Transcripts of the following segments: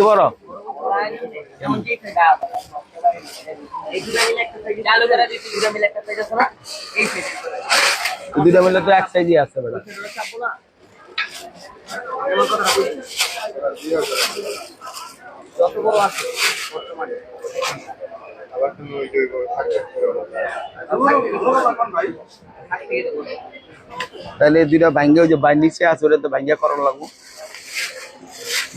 বড় একটা এই দুটো মিলে তো এক সাইজই আছে বেটা যত বড় ওই যে। তাহলে দুইটা ভাঙ্গে ওই যে নিচে আছে তো ভাঙ্গা করার লাগবো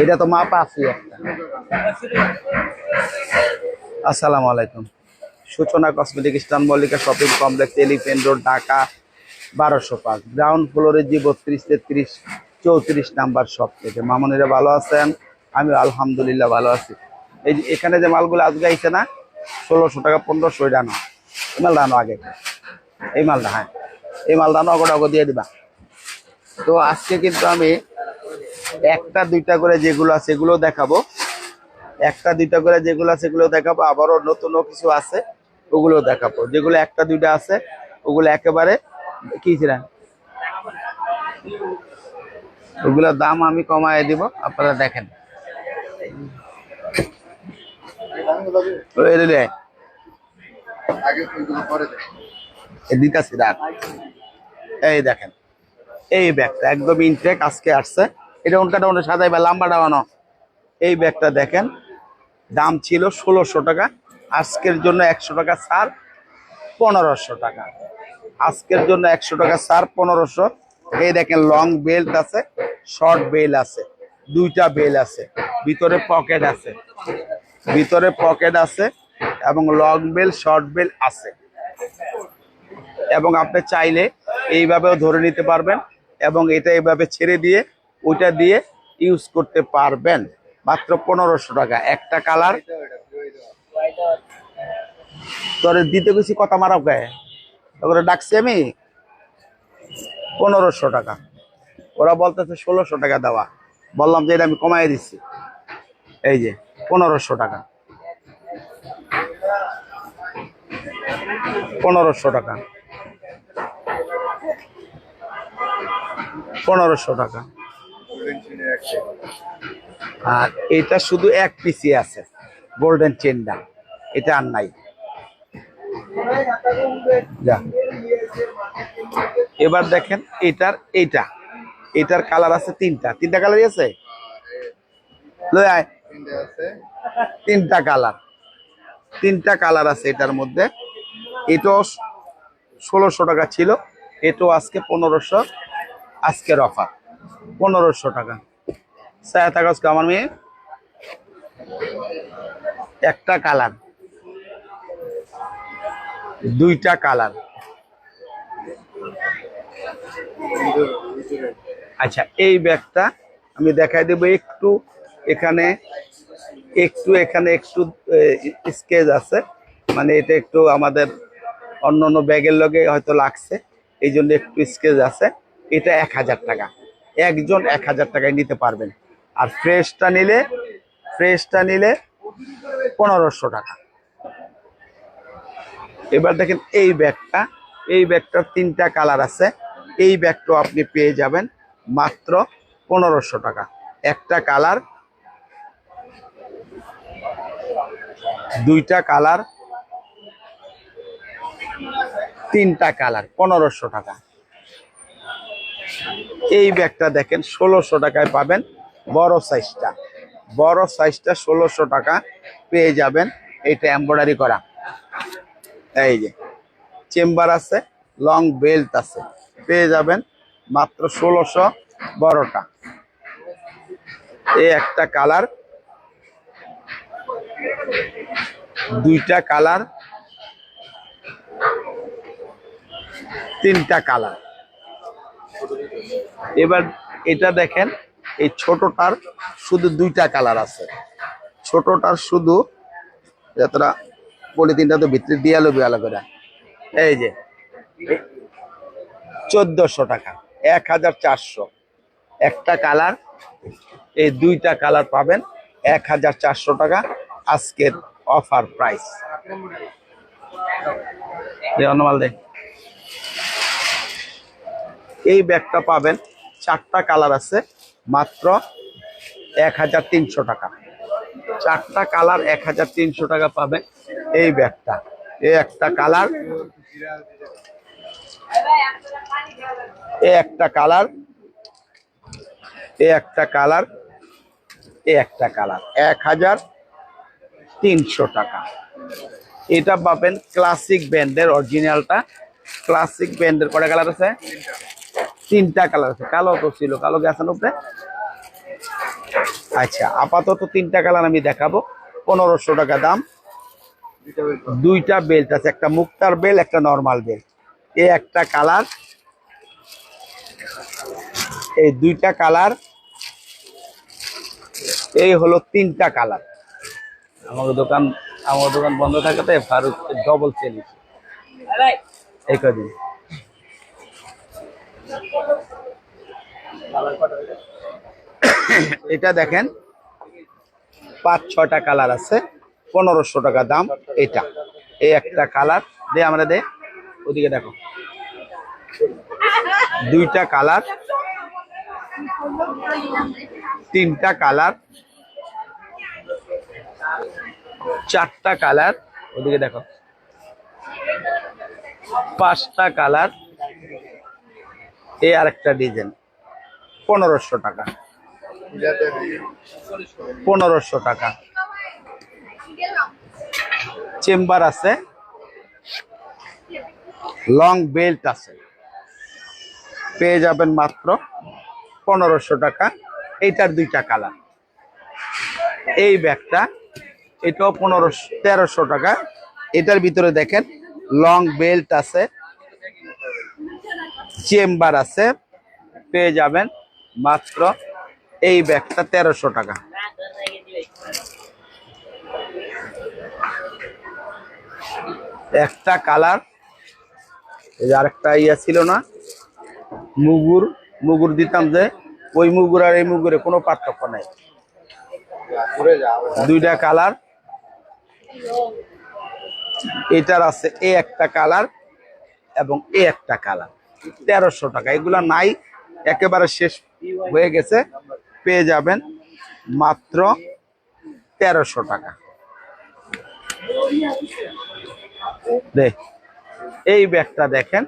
এটা তো মাপ আছে একটা। আসসালামু আলাইকুম। সূচনা কসমেটিক স্টান Mallika shopping complex elephant road, Dhaka, বারোশো পাঁচ। গ্রাউন্ড ফ্লোরে জি বত্রিশ, তেত্রিশ, চৌত্রিশ নাম্বার শপ থেকে। মামনিরা ভালো আছেন? আমি আলহামদুলিল্লাহ ভালো আছি। এই যে এখানে যে মালগুলো আজকে আইছে না, ষোলোশো টাকা, পনেরোশো আনো এই মালটা আনো আগে। এই মালটা হ্যাঁ। এই মালটা অগটা অগ দিয়ে দিবা। তো আজকে কিন্তু আমি একটা, দুইটা করে যেগুলো আছে সেগুলো দেখাবো। একটা, দুইটা করে যেগুলো আছে সেগুলো দেখাবো। আবারও নতুনও কিছু আছে, ওগুলো দেখাবো। যেগুলো একটা, দুইটা আছে, ওগুলো একেবারে কি ছিলেন ওগুলোর দাম আমি কমায় দিব, আপনারা দেখেন। দিতাছি এই দেখেন, এই ব্যাগটা একদম ইনটেক, আজকে আসছে। এটা উনকাটা উনটা সাদাই বা লাম্বা বানো এই ব্যাগটা দেখেন, দাম ছিল ষোলোশো টাকা, আজকের জন্য একশো টাকা ছাড়, পনেরোশো টাকা। আজকের জন্য একশো টাকা ছাড়, পনেরোশো। এই দেখেন লং বেল্ট আছে শর্ট বেল আছে, দুইটা বেল আছে, ভিতরে পকেট আছে, ভিতরে পকেট আছে এবং লং বেল শর্ট বেল আছে। এবং আপনি চাইলে এইভাবেও ধরে নিতে পারবেন এবং এটা এইভাবে ছেড়ে দিয়ে ওইটা দিয়ে ইউজ করতে পারবেন। মাত্র পনেরোশো টাকা। একটা কালার তোর দিতে গেছি কথা মারাও গায়ে। তারপরে ডাকছি আমি। পনেরোশো টাকা। ওরা বলতেছে ষোলোশো টাকা দেওয়া। বললাম যে এটা আমি কমাই দিচ্ছি। এই যে, পনেরোশো টাকা। পনেরোশো টাকা। পনেরোশো টাকা। আর এটা শুধু এক পিসি আছে গোল্ডেন চেনটা এটা আর নাই। যা। এবার দেখেন, এটার এইটা। এটার কালার আছে তিনটা। তিনটা কালারই আছে? তিনটা কালার। তিনটা কালার আছে এটার মধ্যে। এটাও ষোলোশো টাকা ছিল। এটাও আজকে পনেরোশো। আজকের অফার পনেরোশো টাকা। টাকা আজকে আমার মেয়ে। একটা কালার। দুইটা কালার। আচ্ছা এই ব্যাগটা আমি দেখাই দেবো একটু এখানে একটু এখানে, একটু স্কেচ আছে। মানে এটা একটু আমাদের অন্য অন্য ব্যাগের লগে হয়তো লাগছে, এই জন্য একটু স্কেচ আছে। এটা এক হাজার টাকা। একজন এক হাজার টাকায় নিতে পারবেন। আর ফ্রেশটা নিলে ফ্রেশটা নিলে পনেরোশো টাকা। এবার দেখেন এই ব্যাগটা, এই ব্যাগটার তিনটা কালার আছে। এই ব্যাগটাও আপনি পেয়ে যাবেন মাত্র পনেরোশো টাকা। একটা কালার, দুইটা কালার, তিনটা কালার, পনেরোশো টাকা। এই ব্যাগটা দেখেন ষোলোশো টাকায় পাবেন। বড় সাইজটা বড় সাইজটা ষোলোশো টাকা পেয়ে যাবেন এটা এম্ব্রয়ডারি করা। এই যে চেম্বার আছে লং বেল্ট আছে। পেয়ে যাবেন মাত্র ষোলোশো বড়টা। এই একটা কালার দুইটা কালার তিনটা কালার এবার এটা দেখেন এই ছোটটার শুধু দুইটা কালার আছে। ছোটটার শুধু যতটা পলিথিনটা তো ভিতরে দিয়ালো বিয়ালো করে। এই যে চোদ্দশো টাকা, এক হাজার চারশো। একটা কালার, এই দুইটা কালার পাবেন এক হাজার চারশো টাকা আজকের অফার প্রাইস। অন্যমাল দে এই ব্যাগটা পাবেন, চারটা কালার আছে। মাত্র এক হাজার তিনশো টাকা। চারটা কালার এক হাজার তিনশো টাকা পাবে এই ব্যাগটা। এই একটা কালার এ একটা কালার এ একটা কালার এ একটা কালার, এক হাজার তিনশো টাকা। এটা পাবেন ক্লাসিক ব্যান্ডের অরিজিনালটা। ক্লাসিক ব্যান্ডের কটা কালার আছে? তিনটা কালার আছে। কালো তো ছিল কালো গেছেন উপরে আচ্ছা আপাতত তিনটা কালার আমি দেখাবো। পনেরোশো টাকা দাম। দুইটা বেল্ট আছে একটা মুক্তার বেল একটা নর্মাল বেল এই একটা কালার। এই দুইটা কালার। এই হলো তিনটা কালার। আমার দোকান আমার দোকান বন্ধ থাকাতে ফারুক ডবল সেল এই কদিন। এটা দেখেন, পাঁচ ছটা কালার আছে, পনেরোশো টাকা দাম এটা। এই একটা কালার, দে আমরা দে, ওদিকে দেখো। দুইটা কালার, তিনটা কালার, চারটা কালার, ওদিকে দেখো। পাঁচটা কালার এই আরেকটা ডিজাইন। পনেরোশো টাকা। পনেরোশো টাকা। চেম্বার আছে। লং বেল্ট আছে। পেয়ে যাবেন মাত্র পনেরোশো টাকা। এইটার দুইটা কালার। এই ব্যাগটা, এটাও পনেরোশো, তেরোশো টাকা। এটার ভিতরে দেখেন, লং বেল্ট আছে। চেম্বার আছে, পেয়ে যাবেন মাত্র এই ব্যাগটা তেরোশো টাকা। একটা কালার আরেকটা ইয়া ছিল না, মুগুর মুগুর দিতাম যে, ওই মুগুর আর এই মুগুরে কোনো পার্থক্য নাই। দুইটা কালার। এটার আছে এ একটা কালার এবং এ একটা কালার। তেরোশো টাকা। এগুলা নাই, একেবারে শেষ হয়ে গেছে, পেয়ে যাবেন মাত্র তেরোশো টাকা। এই ব্যাগটা দেখেন,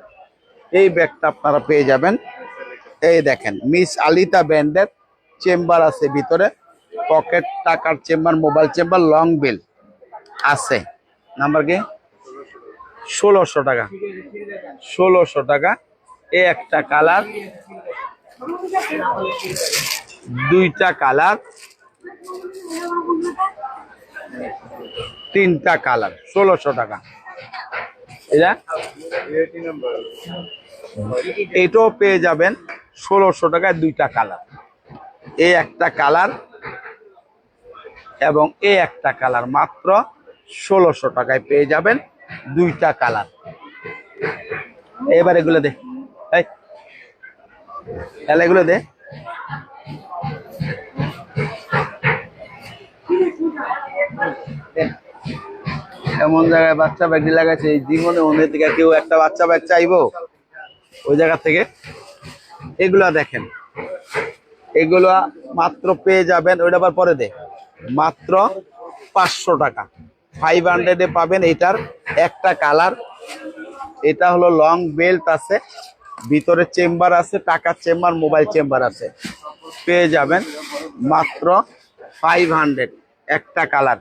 এই ব্যাগটা আপনারা পেয়ে যাবেন। এই দেখেন, মিস আলিতা ব্যান্ডের চেম্বার আছে ভিতরে, পকেট টাকার chamber, mobile chamber, long belt আছে। নাম্বার কি? ষোলোশো টাকা। ষোলোশো টাকা। এ একটা কালার, দুইটা কালার, তিনটা কালার, ষোলোশো টাকা। এটা এটাও পেয়ে যাবেন ষোলোশো টাকায় দুইটা কালার। এই একটা কালার এবং এ একটা কালার মাত্র ষোলোশো টাকায় পেয়ে যাবেন দুইটা কালার। এবার এগুলো দে এই তাহলে এগুলো দে। এমন জায়গায় বাচ্চা ব্যাগটি লাগাচ্ছে এই জীবনে অন্য থেকে কেউ একটা বাচ্চা ব্যাগ চাইব? ওই জায়গা থেকে? এগুলা দেখেন। এগুলো মাত্র পেয়ে যাবেন, ওইটা আবার পরে দে। মাত্র পাঁচশো টাকা। ফাইভ হান্ড্রেডে পাবেন এটার একটা কালার এটা হলো লং বেল্ট আছে। ভিতরে চেম্বার আছে, টাকার চেম্বার, মোবাইল চেম্বার আছে। পেয়ে যাবেন মাত্র ফাইভ হান্ড্রেড একটা কালার।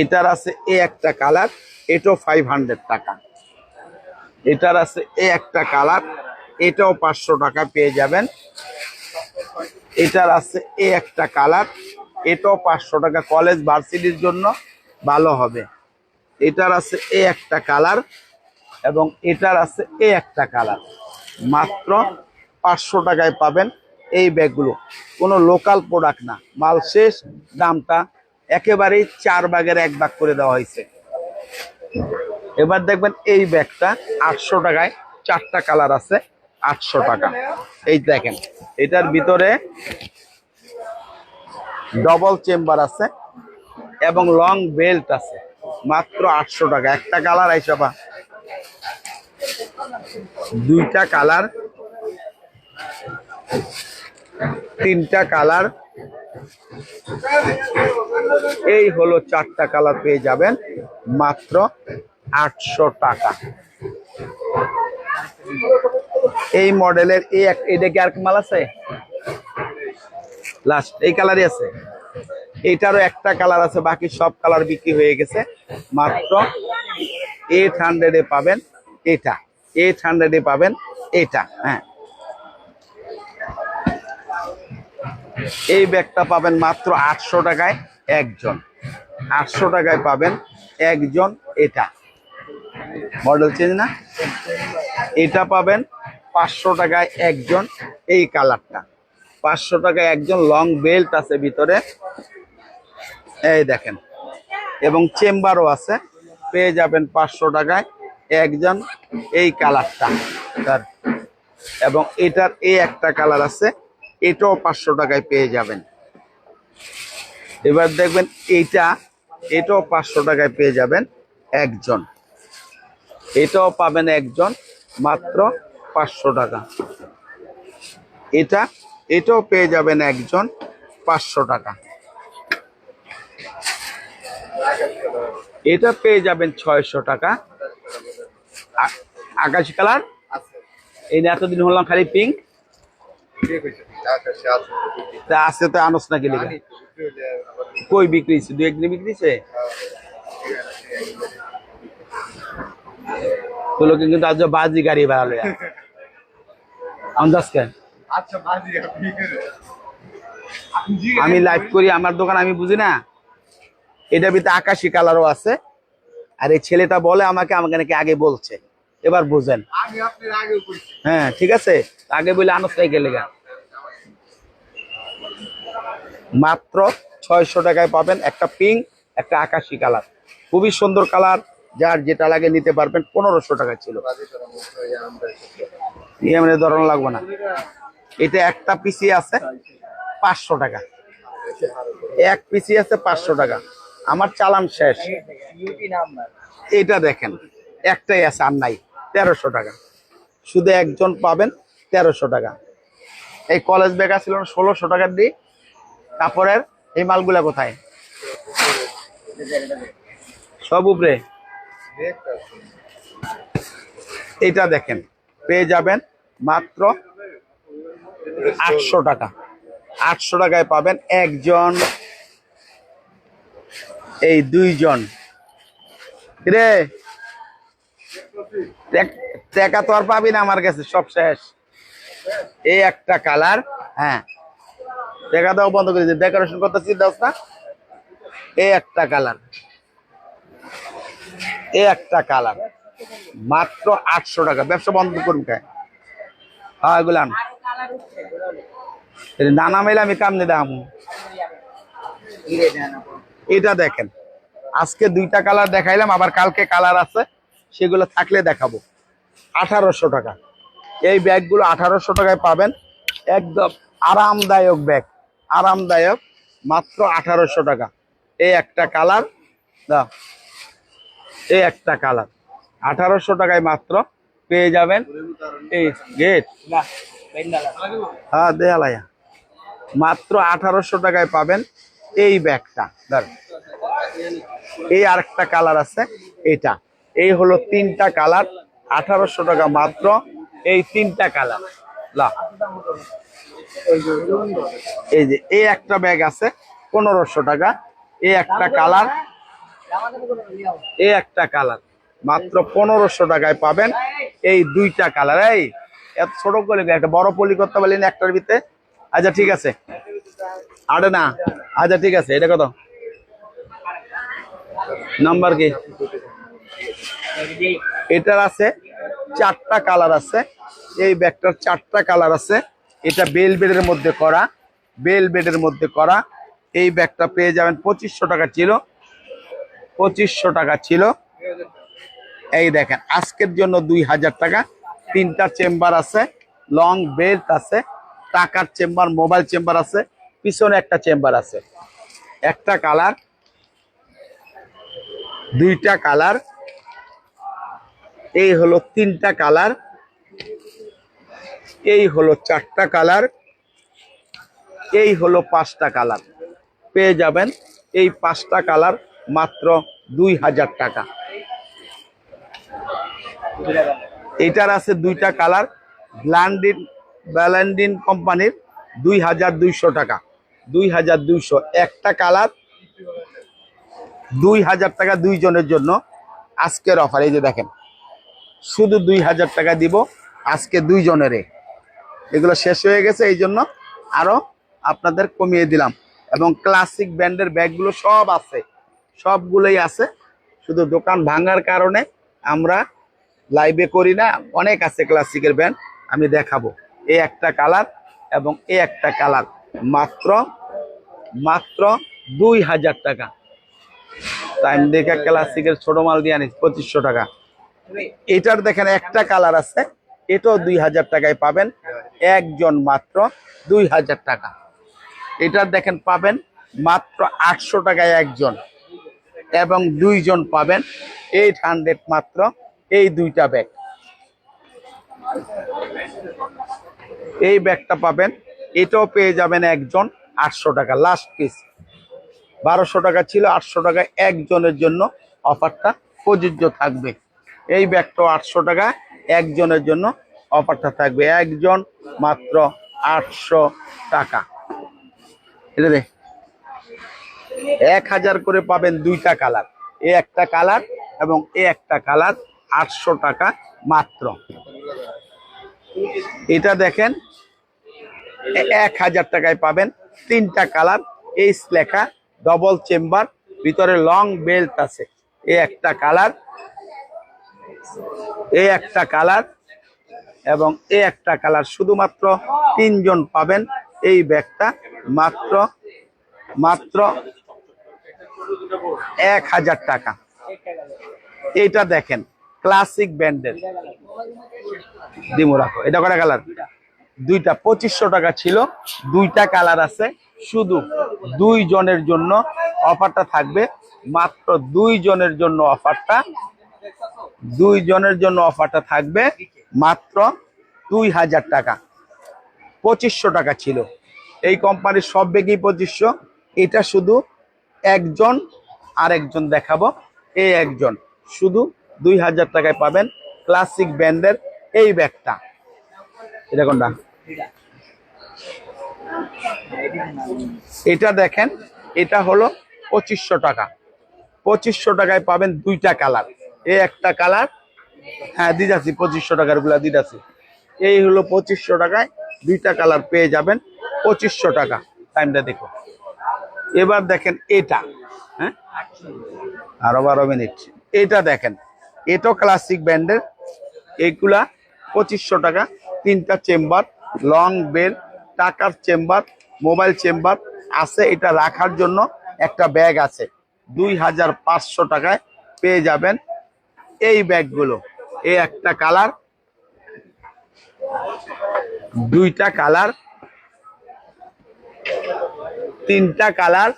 এটার আছে এ একটা কালার, এটাও ফাইভ হান্ড্রেড টাকা। এটার আছে এ একটা কালার, এটাও পাঁচশো টাকা পেয়ে যাবেন। এটার আছে এ একটা কালার, এটাও পাঁচশো টাকা। কলেজ ভার্সিটির জন্য ভালো হবে। এটার আছে এ একটা কালার এবং এটার আছে এ একটা কালার। মাত্র পাঁচশো টাকায় পাবেন এই ব্যাগগুলো। কোনো লোকাল প্রোডাক্ট না। মাল শেষ, দামটা একেবারেই চার ভাগের এক ভাগ করে দেওয়া হয়েছে। এবার দেখবেন এই ব্যাগটা আটশো টাকায়, চারটা কালার আছে, আটশো টাকা। এই দেখেন, এটার ভিতরে ডবল চেম্বার আছে এবং লং বেল্ট আছে। মাত্র আটশো টাকা। একটা কালার আইসবা দুইটা কালার, তিনটা কালার। এই হলো চারটা কালার পেয়ে যাবেন, মাত্র আটশো টাকা। এই মডেলের এই এটা কি আর মাল আছে? লাস্ট এই কালারই আছে। এটারও একটা কালার আছে, বাকি সব কালার বিক্রি হয়ে গেছে। মাত্র এইট হান্ড্রেডে পাবেন এটা। এইট হান্ড্রেডে পাবেন এটা হ্যাঁ। এই ব্যাগটা পাবেন মাত্র আটশো টাকায় একজন। আটশো টাকায় পাবেন একজন এটা। মডেল চেঞ্জ না? এটা পাবেন পাঁচশো টাকায় একজন এই কালারটা। পাঁচশো টাকায় একজন লং বেল্ট আছে ভিতরে। এই দেখেন। এবং চেম্বারও আছে। পেয়ে যাবেন পাঁচশো টাকায় একজন এই কালারটা তার এবং এটার এই একটা কালার আছে, এটাও পাঁচশো টাকায় পেয়ে যাবেন। এবার দেখবেন এইটা, এটাও পাঁচশো টাকায় পেয়ে যাবেন একজন। এটাও পাবেন একজন মাত্র পাঁচশো টাকা। এটা, এটাও পেয়ে যাবেন একজন পাঁচশো টাকা। এটা পেয়ে যাবেন ছয়শো টাকা। আকাশি কালার। আছে। এই যে এতদিন হলাম খালি পিঙ্ক আছে তা আছে তো আনস নাকি লেগে? কই বিক্রি হয়েছে দু একদিন বিক্রি হয়েছে কিন্তু আজ বাজি গাড়ি বাড়ালো আন্দাজ কেন? আচ্ছা আমি লাইভ করি আমার দোকান আমি বুঝি না। এটা ভিতরে আকাশি কালারও আছে। আর এই ছেলেটা বলে আমাকে আমাকে নাকি আগে বলছে। এবার বুঝেন। হ্যাঁ ঠিক আছে? আগে বলে আনস নাই গেলে মাত্র ছয়শো টাকায় পাবেন একটা পিঙ্ক একটা আকাশি কালার। খুবই সুন্দর কালার যার যেটা লাগে নিতে পারবেন পনেরোশো টাকা ছিল। এমনি ধরন লাগবে না। এটা একটা পিসি আছে পাঁচশো টাকা। এক পিসি আছে পাঁচশো টাকা। আমার চালান শেষ। এটা দেখেন একটাই আছে আর নাই তেরোশো টাকা। শুধু একজন পাবেন তেরোশো টাকা। এই কলেজ ব্যাগ ছিল ষোলোশো টাকার দিয়ে। কাপড়ের এই মালগুলা কোথায়? সব উপরে। এটা দেখেন পেয়ে যাবেন মাত্র আটশো টাকা। আটশো টাকায় পাবেন একজন এই দুইজন। রে টেক- তো আর পাবি না আমার কাছে, সব শেষ। এই একটা কালার হ্যাঁ। টাকা দাও, বন্ধ করে ডেকোরেশন করতে চিন্তা না। এই একটা কালার। এই একটা কালার। মাত্র আটশো টাকা। ব্যবসা বন্ধ করুন কে? হ্যাঁ এগুলো আন। আরও কালার উঠছে এটা নানা মেলে আমি কামনে দাম এটা দেখেন। আজকে দুইটা কালার দেখাইলাম, আবার কালকে কালার আছে, সেগুলো থাকলে দেখাবো। আঠারোশো টাকা। এই ব্যাগগুলো আঠারোশো টাকায় পাবেন। একদম আরামদায়ক ব্যাগ। আরামদায়ক, মাত্র আঠারোশো টাকা। এই একটা কালার এই একটা কালার। আঠারোশো টাকায় মাত্র পেয়ে যাবেন। এই গেট হ্যাঁ দেয়ালায়া মাত্র আঠারোশো টাকায় পাবেন। এই ব্যাগটা, ধর। এই আরেকটা কালার আছে এটা এই হলো তিনটা কালার, আঠারোশো টাকা মাত্র। এই তিনটা কালার। এই যে, এই একটা ব্যাগ আছে, পনেরোশো টাকা। এই একটা কালার, এই একটা কালার। মাত্র পনেরোশো টাকায় পাবেন এই দুইটা কালার। এই, এত ছোট করে একটা বড় পলি করতে পারলেন একটার ভিতরে? আচ্ছা ঠিক আছে। আরে না। আচ্ছা ঠিক আছে, এটা কত? নাম্বার কি? এটার আছে, চারটা কালার আছে, এই ব্যাগটার চারটা কালার আছে, এটা বেল বেডের মধ্যে করা বেল বেডের মধ্যে করা, এই ব্যাগটা পেয়ে যাবেন পঁচিশশো টাকা ছিল পঁচিশশো টাকা ছিল এই দেখেন, আজকের জন্য দুই হাজার টাকা, তিনটা চেম্বার আছে, লং বেল্ট আছে, টাকার চেম্বার, মোবাইল চেম্বার আছে পিছনে একটা চেম্বার আছে। একটা কালার, দুইটা কালার, এই হলো তিনটা কালার, এই হলো চারটা কালার, এই হলো পাঁচটা কালার। পেয়ে যাবেন এই পাঁচটা কালার মাত্র দুই হাজার টাকা। এটার আছে দুইটা কালার ব্ল্যান্ডিন ব্যালেন্ডিন কোম্পানির দুই হাজার দুইশো টাকা। দুই হাজার দুইশো একটা কালার। দুই হাজার টাকা দুইজনের জন্য আজকের অফার এই যে দেখেন। শুধু দুই হাজার টাকা দিব আজকে দুইজনেরে। এগুলো শেষ হয়ে গেছে, এই জন্য আরও আপনাদের কমিয়ে দিলাম। এবং ক্লাসিক ব্র্যান্ডের ব্যাগগুলো সব আছে। সবগুলোই আছে। শুধু দোকান ভাঙার কারণে আমরা লাইভে করি না। অনেক আছে ক্লাসিকের ব্যান্ড আমি দেখাবো। এই একটা কালার এবং এই একটা কালার। মাত্র মাত্র দুই হাজার টাকা। টাইম দেখে ক্লাসিকের ছোট মাল দিয়ে আনিস পঁচিশশো টাকা। এটার দেখেন একটা কালার আছে, এটাও দুই হাজার টাকায় পাবেন। একজন মাত্র দুই হাজার টাকা। এটার দেখেন পাবেন মাত্র আটশো টাকায় একজন এবং দুইজন পাবেন এইট হান্ড্রেড মাত্র এই দুইটা ব্যাগ এই ব্যাগটা পাবেন এটাও পেয়ে যাবেন একজন আটশো টাকা লাস্ট পিস বারোশো টাকা ছিল, আটশো টাকা একজনের জন্য অফারটা প্রযোজ্য থাকবে। এই ব্যাগটাও আটশো টাকা, একজনের জন্য অফারটা থাকবে। একজন মাত্র আটশো টাকা। এটা এক হাজার করে পাবেন দুইটা কালার। এ একটা কালার এবং এ একটা কালার আটশো টাকা মাত্র। এটা দেখেন এক হাজার টাকায় পাবেন তিনটা কালার, এইচ লেখা ডবল চেম্বার ভিতরে লং বেল্ট আছে। এ একটা কালার এ একটা কালার এবং এ একটা কালার শুধুমাত্র তিনজন পাবেন এই ব্যাগটা। মাত্র মাত্র এক হাজার টাকা। এইটা দেখেন ক্লাসিক ব্র্যান্ডের দিমু রাখো, এটা কটা কালার? দুইটা পঁচিশশো টাকা ছিল, দুইটা কালার আছে। শুধু দুই জনের জন্য অফারটা থাকবে, মাত্র দুই জনের জন্য অফারটা। দুই জনের জন্য অফারটা থাকবে, মাত্র দুই হাজার টাকা। পঁচিশশো টাকা ছিল। এই কোম্পানির সব বেগই পঁচিশশো। এটা শুধু একজন আর একজন দেখাবো। এই একজন। শুধু দুই হাজার টাকায় পাবেন ক্লাসিক ব্যান্ডের এই ব্যাগটা। এটা কোনটা? এটা দেখেন, এটা হলো পঁচিশশো টাকা। পঁচিশশো টাকায় পাবেন দুইটা কালার। এই একটা কালার হ্যাঁ দিদাসি, পঁচিশশো টাকারগুলা দিদাসি। এই হলো পঁচিশশো টাকায় দুইটা কালার পেয়ে যাবেন পঁচিশশো টাকা। টাইমটা দেখো। এবার দেখেন এটা হ্যাঁ? আরও বারো মিনিট। এটা দেখেন, এটাও ক্লাসিক ব্র্যান্ডের এইগুলা পঁচিশশো টাকা, তিনটা চেম্বার লং বেল, টাকার চেম্বার, মোবাইল চেম্বার আছে। এটা রাখার জন্য একটা ব্যাগ আছে। দুই হাজার পাঁচশো টাকায় পেয়ে যাবেন এই ব্যাগগুলো। এই একটা কালার, দুইটা কালার, তিনটা কালার,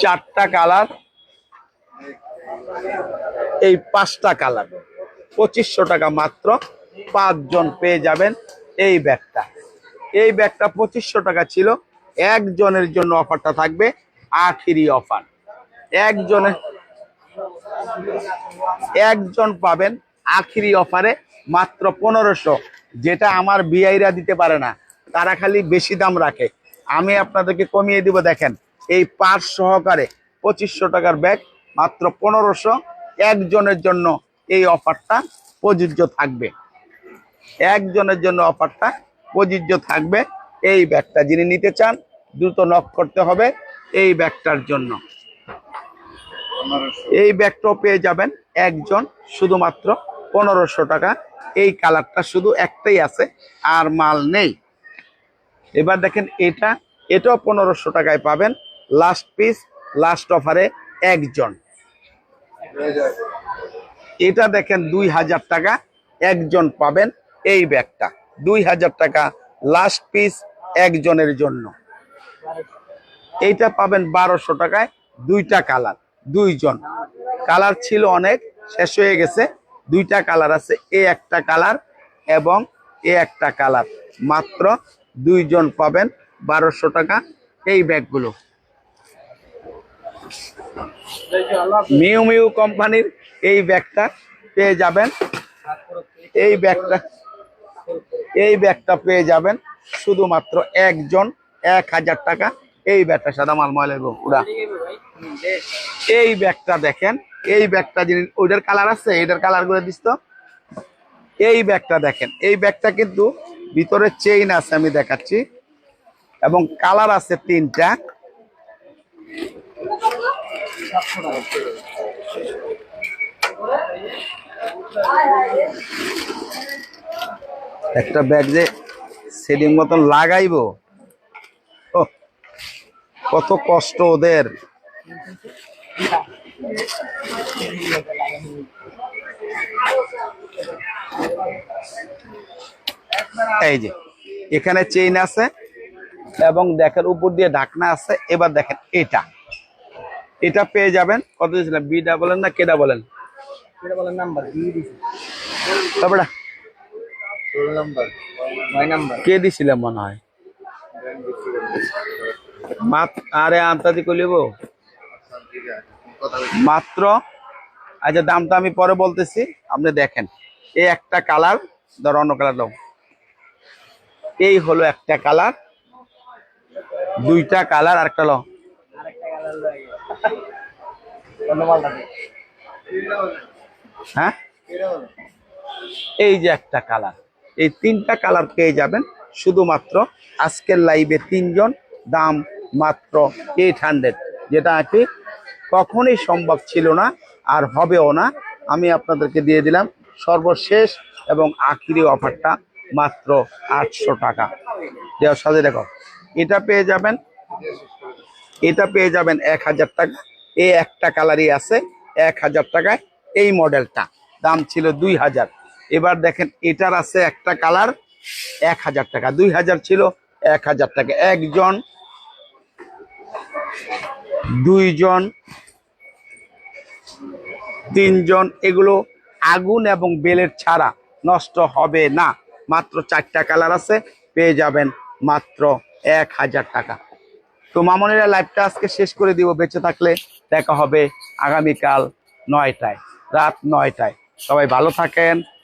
চারটা কালার, এই পাঁচটা কালার। পঁচিশশো টাকা মাত্র পাঁচজন পেয়ে যাবেন এই ব্যাগটা। এই ব্যাগটা পঁচিশশো টাকা ছিল। একজনের জন্য অফারটা থাকবে আখিরি অফার। একজনের একজন পাবেন আখিরি অফারে মাত্র পনেরোশো। যেটা আমার বিআইরা দিতে পারে না। তারা খালি বেশি দাম রাখে। আমি আপনাদেরকে কমিয়ে দিব, দেখেন। এই পাঁচ সহকারে পঁচিশশো টাকার ব্যাগ মাত্র পনেরোশো। একজনের জন্য এই অফারটা প্রযোজ্য থাকবে। একজনের জন্য অফারটা প্রযোজ্য থাকবে। এই ব্যাগটা যিনি নিতে চান, দ্রুত নক করতে হবে এই ব্যাগটার জন্য। এই ব্যাগটাও পেয়ে যাবেন একজন শুধুমাত্র পনেরোশো টাকা। এই কালারটা শুধু একটাই আছে, আর মাল নেই। এবার দেখেন এটা, এটাও পনেরোশো টাকায় পাবেন। লাস্ট পিস লাস্ট অফারে একজন। এটা দেখেন দুই হাজার টাকা একজন পাবেন। এই ব্যাগটা। দুই হাজার টাকা লাস্ট পিস একজনের জন্য। এইটা পাবেন বারোশো টাকায় দুইটা কালার দুইজন। কালার ছিল অনেক, শেষ হয়ে গেছে। দুইটা কালার আছে, এ একটা কালার এবং এ একটা কালার মাত্র দুইজন পাবেন বারোশো টাকা এই ব্যাগগুলো। মিউ মিউ কোম্পানির এই ব্যাগটা পেয়ে যাবেন। এই ব্যাগটা এই ব্যাগটা পেয়ে যাবেন শুধুমাত্র একজন, এক হাজার টাকা। এই ব্যাগটা সাদা মাল ময়লা ওরা এই ব্যাগটা দেখেন, এই ব্যাগটা যিনি ওইটার কালার আছে, এটার কালার করে দিস তো। এই ব্যাগটা দেখেন, এই ব্যাগটা কিন্তু ভিতরে চেইন আছে, আমি দেখাচ্ছি। এবং কালার আছে তিনটা। একটা ব্যাগ যে সেটিং মতন লাগাইবো। কত কষ্ট ওদের। এই যে এখানে চেইন আছে এবং দেখেন উপর দিয়ে ঢাকনা আছে এবার দেখেন এটা। এটা পেয়ে যাবেন কত দিয়েছিলেন বিটা বলেন না কেটা বলেন বলেন নাম্বার তারপরে ষোলো নাম্বার নয় নাম্বার কে দিছিলাম মনে হয়? আরে আন্তাদি কলিব মাত্র? আচ্ছা দামটা আমি পরে বলতেছি, আপনি দেখেন। এই একটা কালার, ধর অন্য কালার দাও। এই হলো একটা কালার, দুইটা কালার আর একটা লো। হ্যাঁ? এই যে একটা কালার। এই তিনটা কালার পেয়ে যাবেন। শুধুমাত্র আজকের লাইভে তিনজন, দাম মাত্র এইট হান্ড্রেড যেটা আর কি কখনই সম্ভব ছিল না, আর হবেও না। আমি আপনাদেরকে দিয়ে দিলাম সর্বশেষ এবং আখিরি অফারটা মাত্র আটশো টাকা। দেওয়ার সাথে দেখো, এটা পেয়ে যাবেন, এটা পেয়ে যাবেন এক হাজার টাকা। এই একটা কালারই আছে এক হাজার টাকায়। এই মডেলটা দাম ছিল দুই হাজার। এবার দেখেন এটার আছে একটা কালার এক হাজার টাকা, দুই হাজার ছিল এক হাজার টাকা। একজন, দুইজন, তিনজন, এগুলো আগুন এবং বেলের ছাড়া নষ্ট হবে না। মাত্র চারটা কালার আছে, পেয়ে যাবেন মাত্র এক হাজার টাকা। তো মামনিরা লাইভটা আজকে শেষ করে দিব, বেঁচে থাকলে দেখা হবে আগামীকাল নয়টায়, রাত নয়টায়। সবাই ভালো থাকেন